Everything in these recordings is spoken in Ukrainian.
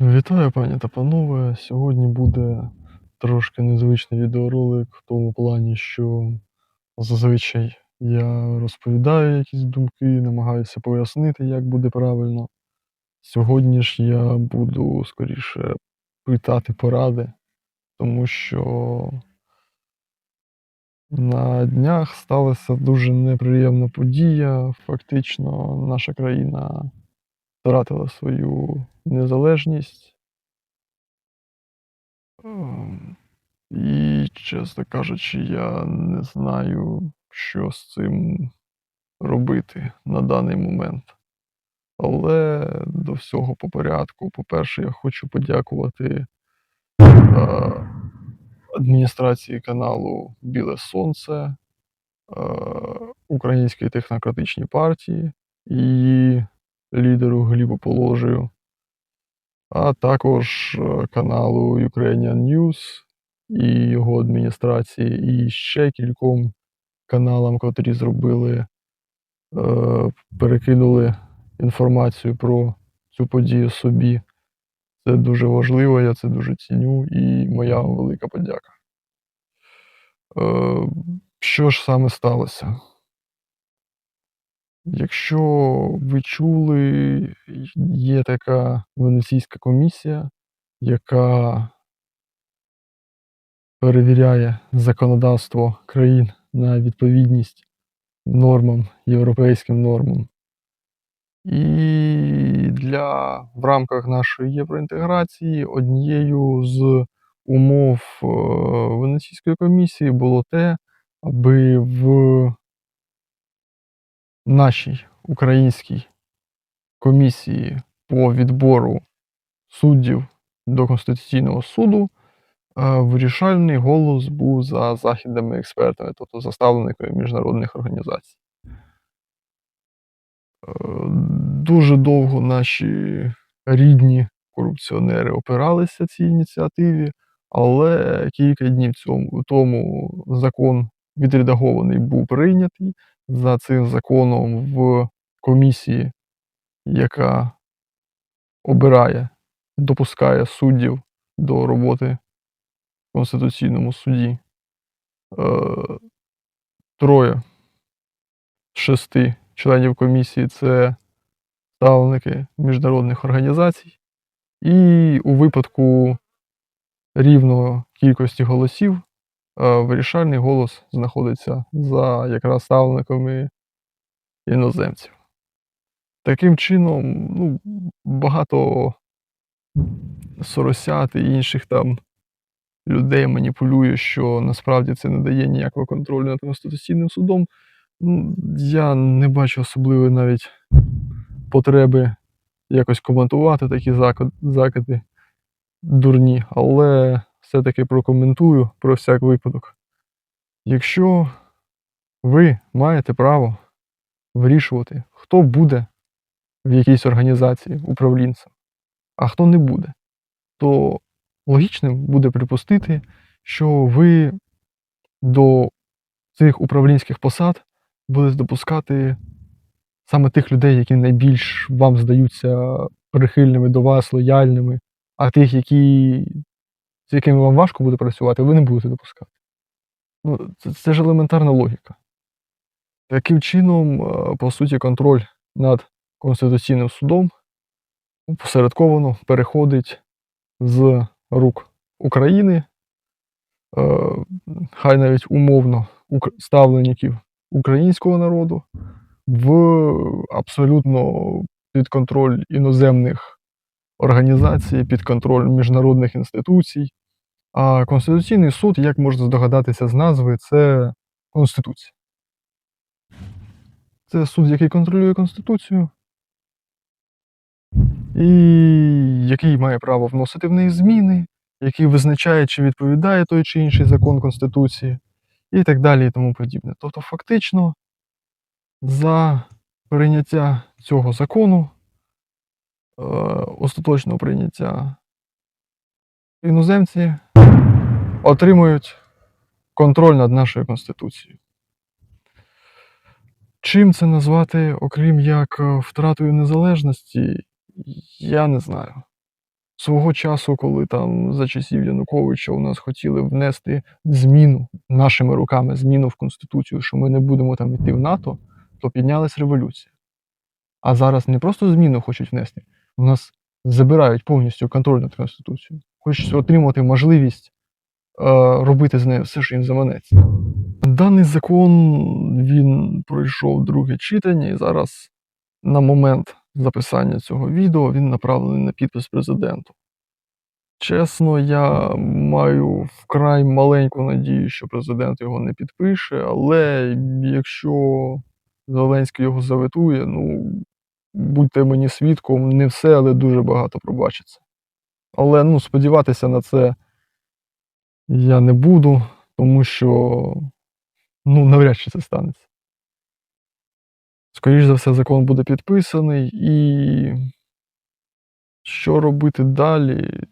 Вітаю, пані та панове. Сьогодні буде трошки незвичний відеоролик в тому плані, що зазвичай я розповідаю якісь думки, намагаюся пояснити, як буде правильно. Сьогодні ж я буду скоріше питати поради, тому що на днях сталася дуже неприємна подія. Фактично, наша країна втратила свою незалежність. Ем, І, чесно кажучи, я не знаю, що з цим робити на даний момент. Але до всього по порядку. По-перше, я хочу подякувати е, адміністрації каналу Біле Сонце, е, Українській технократичній партії і лідеру Глібу Положію, а також е, каналу Ukrainian News і його адміністрації, і ще кільком каналам, котрі зробили, е, перекинули інформацію про цю подію собі. Це дуже важливо, я це дуже ціню, і моя велика подяка. Е, що ж саме сталося? Якщо ви чули, є така Венеційська комісія, яка перевіряє законодавство країн на відповідність нормам, європейським нормам. І для в рамках нашої євроінтеграції однією з умов е, Венеційської комісії було те, аби в нашій українській комісії по відбору суддів до Конституційного суду е, вирішальний голос був за західними експертами, тобто заставлениками міжнародних організацій. Е, Дуже довго наші рідні корупціонери опиралися цій ініціативі, але кілька днів тому закон відредагований був прийнятий. За цим законом в комісії, яка обирає, допускає суддів до роботи в Конституційному суді. Е, Троє з шести членів комісії це ставники міжнародних організацій, і у випадку рівної кількості голосів вирішальний голос знаходиться за якраз ставниками іноземців. Таким чином, ну, багато соросят і інших там людей маніпулює, що насправді це не дає ніякого контролю над Конституційним судом. Ну, я не бачу особливої навіть потреби якось коментувати такі закиди дурні, але все-таки прокоментую про всяк випадок. Якщо ви маєте право вирішувати, хто буде в якійсь організації управлінцем, а хто не буде, то логічним буде припустити, що ви до цих управлінських посад будете допускати саме тих людей, які найбільш вам здаються прихильними до вас, лояльними, а тих, які, з якими вам важко буде працювати, ви не будете допускати. Ну, це, це ж елементарна логіка. Таким чином, е, по суті, контроль над Конституційним судом посередковано переходить з рук України, е, хай навіть умовно ставленників українського народу, в абсолютно під контроль іноземних організацій, під контроль міжнародних інституцій. А Конституційний суд, як можна здогадатися з назви, це Конституція. Це суд, який контролює Конституцію, і який має право вносити в неї зміни, який визначає, чи відповідає той чи інший закон Конституції, і так далі, і тому подібне. Тобто, фактично, за прийняття цього закону, е, остаточного прийняття, іноземці отримують контроль над нашою Конституцією. Чим це назвати, окрім як е, втратою незалежності, я не знаю. Свого часу, коли там за часів Януковича у нас хотіли внести зміну нашими руками, зміну в Конституцію, що ми не будемо там йти в НАТО, то піднялась революція. А зараз не просто зміну хочуть внести, у нас забирають повністю контроль над Конституцією. Хочуть отримати можливість е, робити з нею все, що їм заманеться. Даний закон він пройшов друге читання, і зараз на момент записання цього відео він направлений на підпис президенту. Чесно, я маю вкрай маленьку надію, що президент його не підпише, але якщо Зеленський його заветує, ну будьте мені свідком, не все, але дуже багато пробачиться. Але ну, сподіватися на це я не буду, тому що ну, навряд чи це станеться. Скоріше за все, закон буде підписаний, і що робити далі,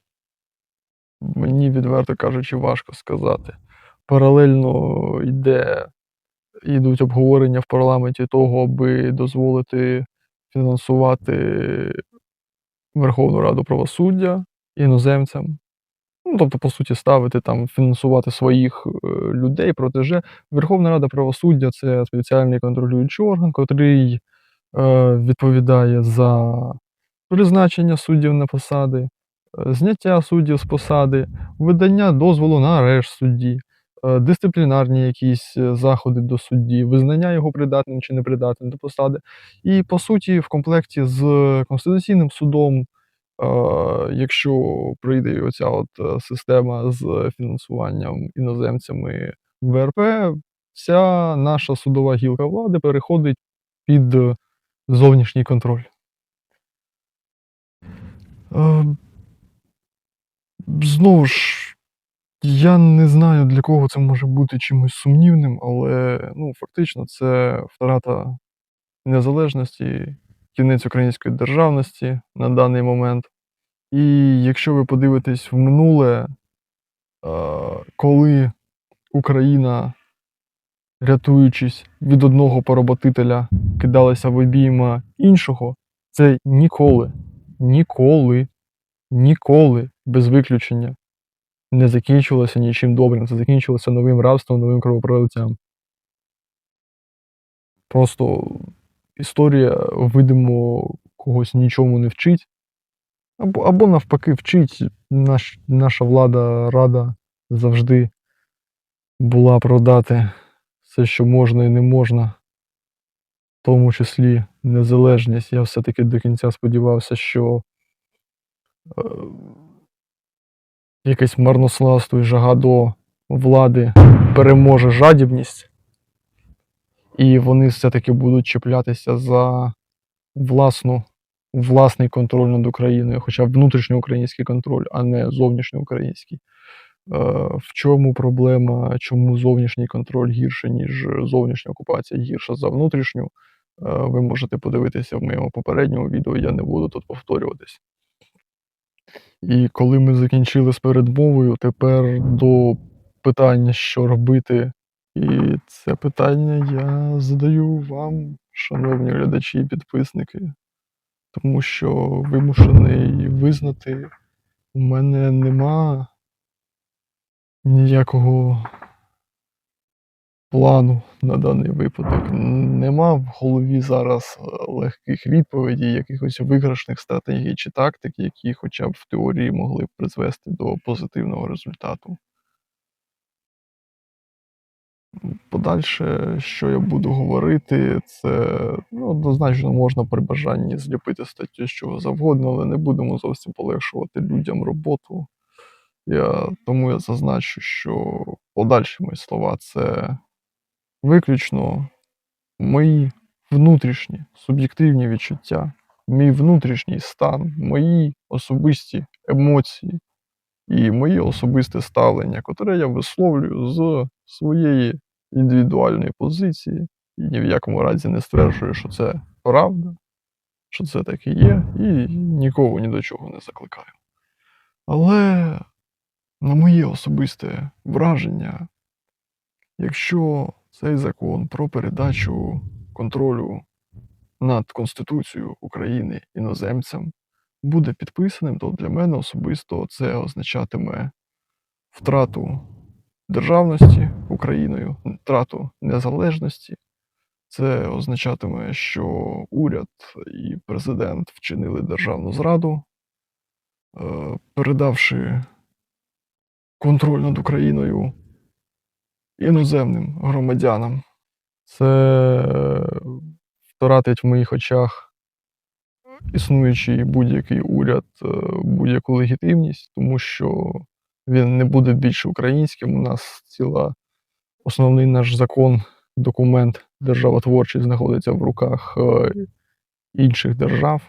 мені, відверто кажучи, важко сказати. Паралельно йде, йдуть обговорення в парламенті того, аби дозволити фінансувати Верховну Раду правосуддя іноземцям. Ну, тобто, по суті, ставити там, фінансувати своїх е, людей, протеже. Верховна Рада правосуддя це спеціальний контролюючий орган, котрий е, відповідає за призначення суддів на посади, е, зняття суддів з посади, видання дозволу на арешт судді, е, дисциплінарні якісь е, заходи до судді, визнання його придатним чи непридатним до посади. І по суті, в комплекті з Конституційним судом, якщо прийде оця от е, система з фінансуванням іноземцями ВРП, вся наша судова гілка влади переходить під е, зовнішній контроль. Е, Знову ж, я не знаю, для кого це може бути чимось сумнівним, але ну, фактично це втрата незалежності, кінець української державності на даний момент. І якщо ви подивитесь в минуле, е, коли Україна, рятуючись від одного поработителя, кидалася в обійма іншого, це ніколи, ніколи, ніколи без виключення не закінчилося нічим добрим. Це закінчилося новим рабством, новим кровопролиттям. Просто історія, видимо, когось нічому не вчить. Або, або навпаки, вчить. Наш, наша влада рада завжди була продати все, що можна і не можна, в тому числі незалежність. Я все-таки до кінця сподівався, що е, якесь марнославство і жага до влади переможе жадібність, і вони все-таки будуть чіплятися за власну, власний контроль над Україною, хоча внутрішньоукраїнський контроль, а не зовнішньоукраїнський. Е, В чому проблема, чому зовнішній контроль гірше, ніж зовнішня окупація гірша за внутрішню? Е, Ви можете подивитися в моєму попередньому відео, я не буду тут повторюватись. І коли ми закінчили з передмовою, тепер до питання, що робити. І це питання я задаю вам, шановні глядачі і підписники, тому що вимушений визнати, у мене нема ніякого плану на даний випадок. Нема в голові зараз е, легких відповідей, якихось виграшних стратегій чи тактик, які хоча б в теорії могли б призвести до позитивного результату. Подальше, що я буду говорити, це ну, однозначно можна при бажанні зліпити статтю чого завгодно, але не будемо зовсім полегшувати людям роботу. Я, тому я зазначу, що подальші мої слова це виключно мої внутрішні суб'єктивні відчуття, мій внутрішній стан, мої особисті емоції і моє особисте ставлення, котре я висловлюю з своєї індивідуальної позиції і ні в якому разі не стверджую, що це правда, що це таке є, і нікого ні до чого не закликаю. Але на моє особисте враження, якщо цей закон про передачу контролю над Конституцією України іноземцям буде підписаним, то для мене особисто це означатиме втрату державності Україною, втрату незалежності. Це означатиме, що уряд і президент вчинили державну зраду, е, передавши контроль над Україною іноземним громадянам. Це втратить в моїх очах існуючий будь-який уряд, е, будь-яку легітимність, тому що він не буде більше українським. У нас ціла основний наш закон, документ державотворчий знаходиться в руках е, інших держав.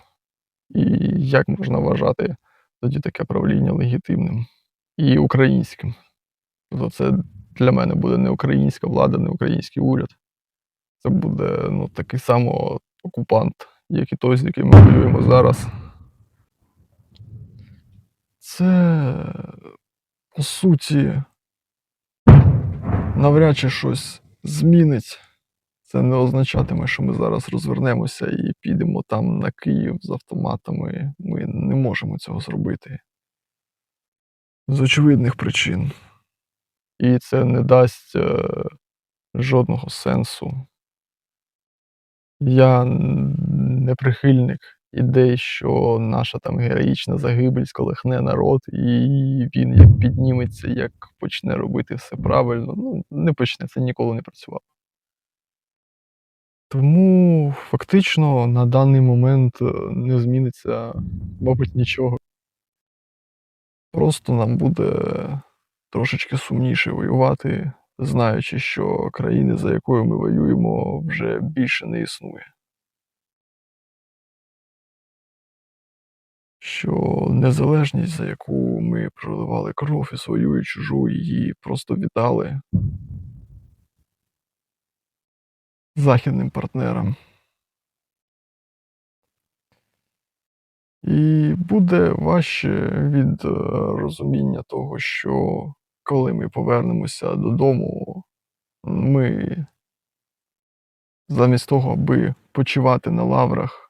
І як можна вважати тоді таке правління легітимним і українським? Тобто це для мене буде не українська влада, не український уряд. Це буде ну, такий само окупант, як і той, з яким ми воюємо зараз. Це, по суті, навряд чи щось змінить. Це не означатиме, що ми зараз розвернемося і підемо там на Київ з автоматами. Ми не можемо цього зробити. З очевидних причин. І це не дасть е, жодного сенсу. Я не прихильник ідей, що наша там героїчна загибель сколихне народ, і він як підніметься, як почне робити все правильно. Ну, не почне, це ніколи не працювало. Тому фактично на даний момент е, не зміниться, мабуть, нічого. Просто нам буде трошечки сумніше воювати, знаючи, що країни, за якою ми воюємо, вже більше не існує. Що незалежність, за яку ми проливали кров і свою і чужу, її просто віддали західним партнерам. І буде важче від е, розуміння того, що коли ми повернемося додому, ми замість того, аби почивати на лаврах,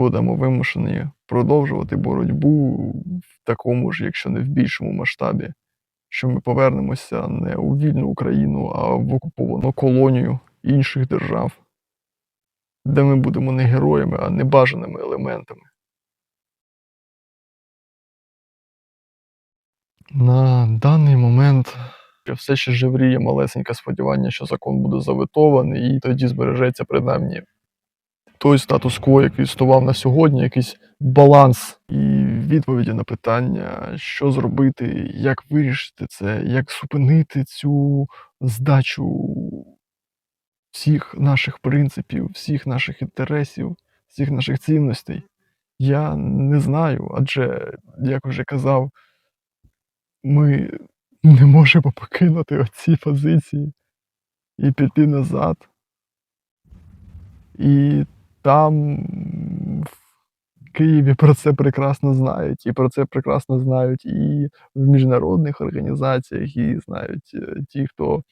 будемо вимушені продовжувати боротьбу в такому ж, якщо не в більшому масштабі, що ми повернемося не у вільну Україну, а в окуповану колонію інших держав, де ми будемо не героями, а небажаними елементами. На даний момент все ще жевріє малесеньке сподівання, що закон буде заветований, і тоді збережеться принаймні той статус-кво, який існував на сьогодні, якийсь баланс і відповіді на питання, що зробити, як вирішити це, як зупинити цю здачу всіх наших принципів, всіх наших інтересів, всіх наших цінностей. Я не знаю, адже, як вже казав, ми не можемо покинути оці позиції і піти назад. І там в Києві про це прекрасно знають, і про це прекрасно знають і в міжнародних організаціях, і знають е, ті, хто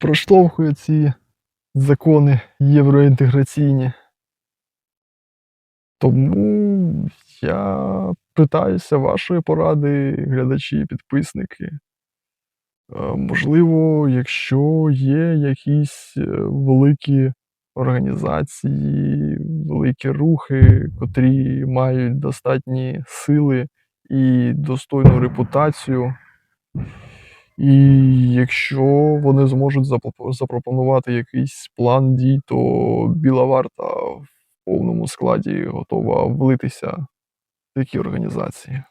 проштовхує ці закони євроінтеграційні. Тому я питаюся вашої поради, глядачі, підписники. Е, можливо, якщо є якісь е, великі організації, великі рухи, котрі мають достатні сили і достойну репутацію. І якщо вони зможуть запропонувати якийсь план дій, то Біла варта в повному складі готова влитися в такі організації.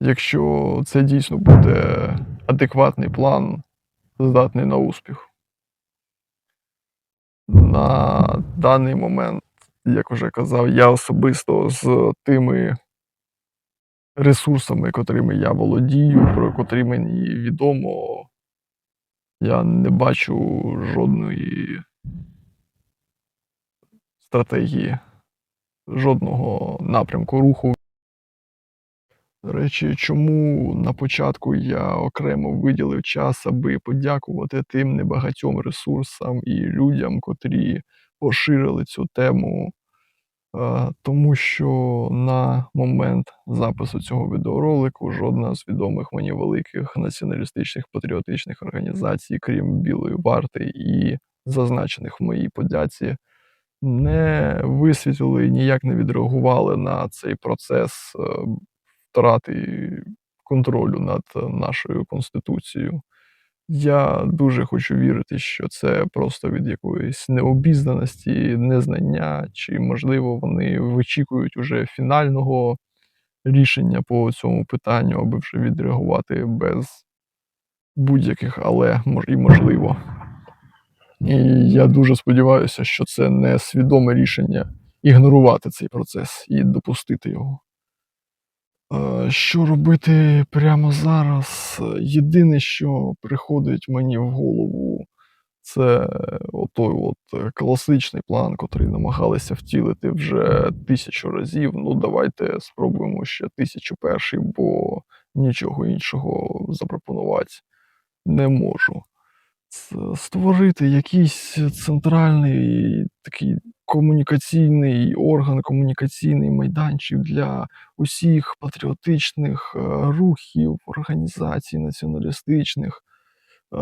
Якщо це дійсно буде адекватний план, здатний на успіх. На даний момент, як вже казав, я особисто з тими ресурсами, котрими я володію, про котрі мені відомо, я не бачу жодної стратегії, жодного напрямку руху. Речі, чому на початку я окремо виділив час, аби подякувати тим небагатьом ресурсам і людям, котрі поширили цю тему? Тому що на момент запису цього відеоролику жодна з відомих мені великих націоналістичних патріотичних організацій, крім Білої варти і зазначених в моїй подяці, не висвітлили ніяк не відреагували на цей процес е, втрати контролю над нашою конституцією. Я дуже хочу вірити, що це просто від якоїсь необізнаності, незнання, чи, можливо, вони вичікують уже фінального рішення по цьому питанню, аби вже відреагувати без будь-яких але і можливо. І я дуже сподіваюся, що це не свідоме рішення ігнорувати цей процес і допустити його. Е, Що робити прямо зараз? Єдине, що приходить мені в голову, це отой от класичний план, котрий намагалися втілити вже тисячу разів. Ну, давайте спробуємо ще тисячу перший, бо нічого іншого запропонувати не можу. Створити якийсь центральний такий комунікаційний орган, комунікаційний майданчик для усіх патріотичних е, рухів, організацій націоналістичних, е,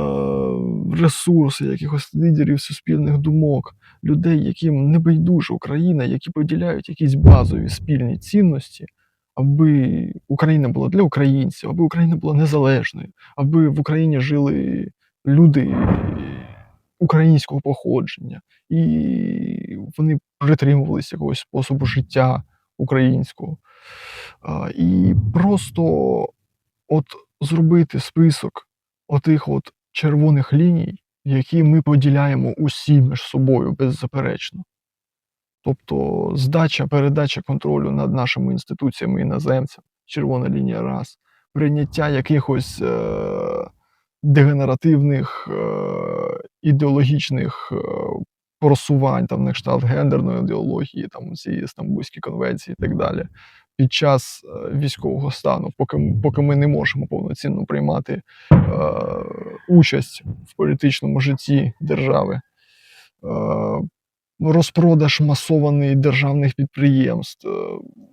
ресурси, якихось лідерів суспільних думок, людей, яким не байдужа Україна, які поділяють якісь базові спільні цінності, аби Україна була для українців, аби Україна була незалежною, аби в Україні жили люди українського походження, і вони притримувалися якогось способу життя українського. І просто от зробити список отих от червоних ліній, які ми поділяємо усі між собою беззаперечно. Тобто здача, передача контролю над нашими інституціями іноземцям, червона лінія раз, прийняття якихось е- дегенеративних е- ідеологічних е- просувань, там, на кшталт гендерної ідеології, там ці Стамбульські конвенції і так далі. Під час е, військового стану, поки, поки ми не можемо повноцінно приймати е, участь в політичному житті держави. Е, розпродаж масований державних підприємств, е,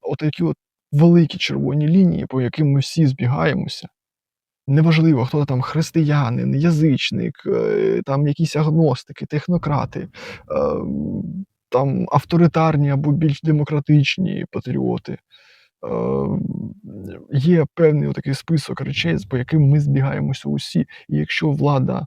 отакі от великі червоні лінії, по яким ми всі збігаємося. Неважливо, хто там християнин, язичник, е, там якісь агностики, технократи, е, там авторитарні або більш демократичні патріоти. Е, Є певний такий список речей, по яким ми збігаємося усі. І якщо влада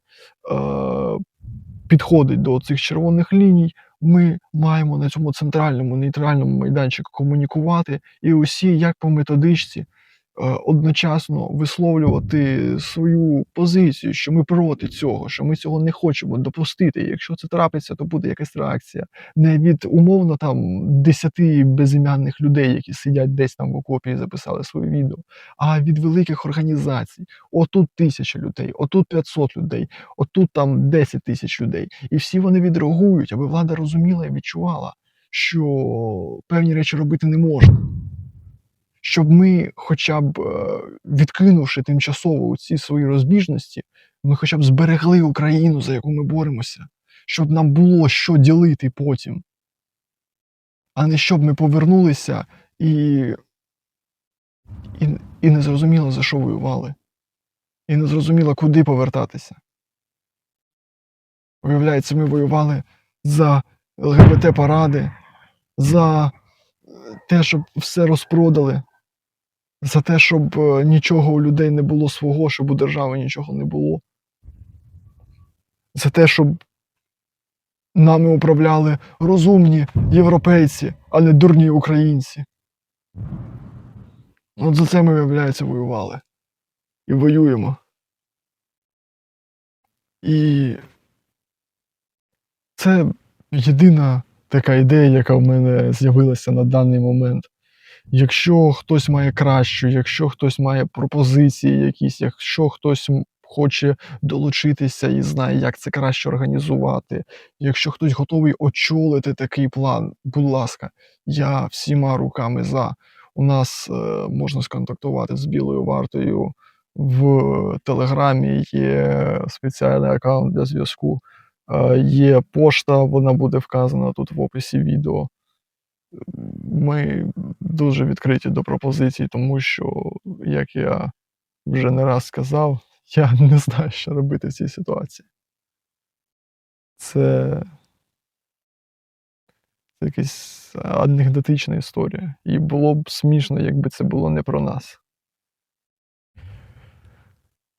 підходить до цих червоних ліній, ми маємо на цьому центральному нейтральному майданчику комунікувати і усі, як по методичці, одночасно висловлювати свою позицію, що ми проти цього, що ми цього не хочемо допустити. Якщо це трапиться, то буде якась реакція. Не від умовно там десяти безім'янних людей, які сидять десь там в окопі і записали своє відео, а від великих організацій. Отут тисяча людей, отут 500 людей, отут там 10 тисяч людей. І всі вони відреагують, аби влада розуміла і відчувала, що певні речі робити не можна. Щоб ми, хоча б е, відкинувши тимчасово ці свої розбіжності, ми хоча б зберегли Україну, за яку ми боремося, щоб нам було що ділити потім, а не щоб ми повернулися і, і, і не зрозуміло, за що воювали, і не зрозуміло, куди повертатися. Виявляється, ми воювали за ЛГБТ-паради, за е, те, щоб все розпродали, за те, щоб е, нічого у людей не було свого, щоб у держави нічого не було. За те, щоб нами управляли розумні європейці, а не дурні українці. От за це ми, виявляється, воювали. І воюємо. І це єдина така ідея, яка в мене з'явилася на даний момент. Якщо хтось має кращу, якщо хтось має пропозиції якісь, якщо хтось хоче долучитися і знає, як це краще організувати, якщо хтось готовий очолити такий план, будь ласка, я всіма руками за. У нас е, можна сконтактувати з Білою вартою в Телеграмі, є спеціальний аккаунт для зв'язку. Е, Є пошта, вона буде вказана тут в описі відео. Ми дуже відкриті до пропозицій, тому що, як я вже не раз сказав, я не знаю, що робити в цій ситуації. Це якась анекдотична історія. І було б смішно, якби це було не про нас.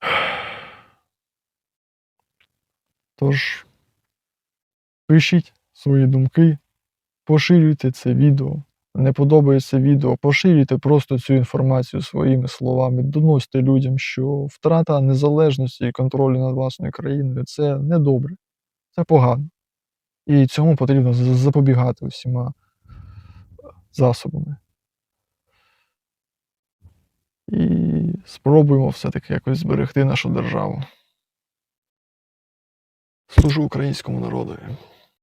Тож, пишіть свої думки, поширюйте це відео. Не подобається відео, поширюйте просто цю інформацію своїми словами, доносьте людям, що втрата незалежності і контролю над власною країною це недобре, це погано. І цьому потрібно запобігати усіма засобами. І спробуємо все-таки якось зберегти нашу державу. Служу українському народові.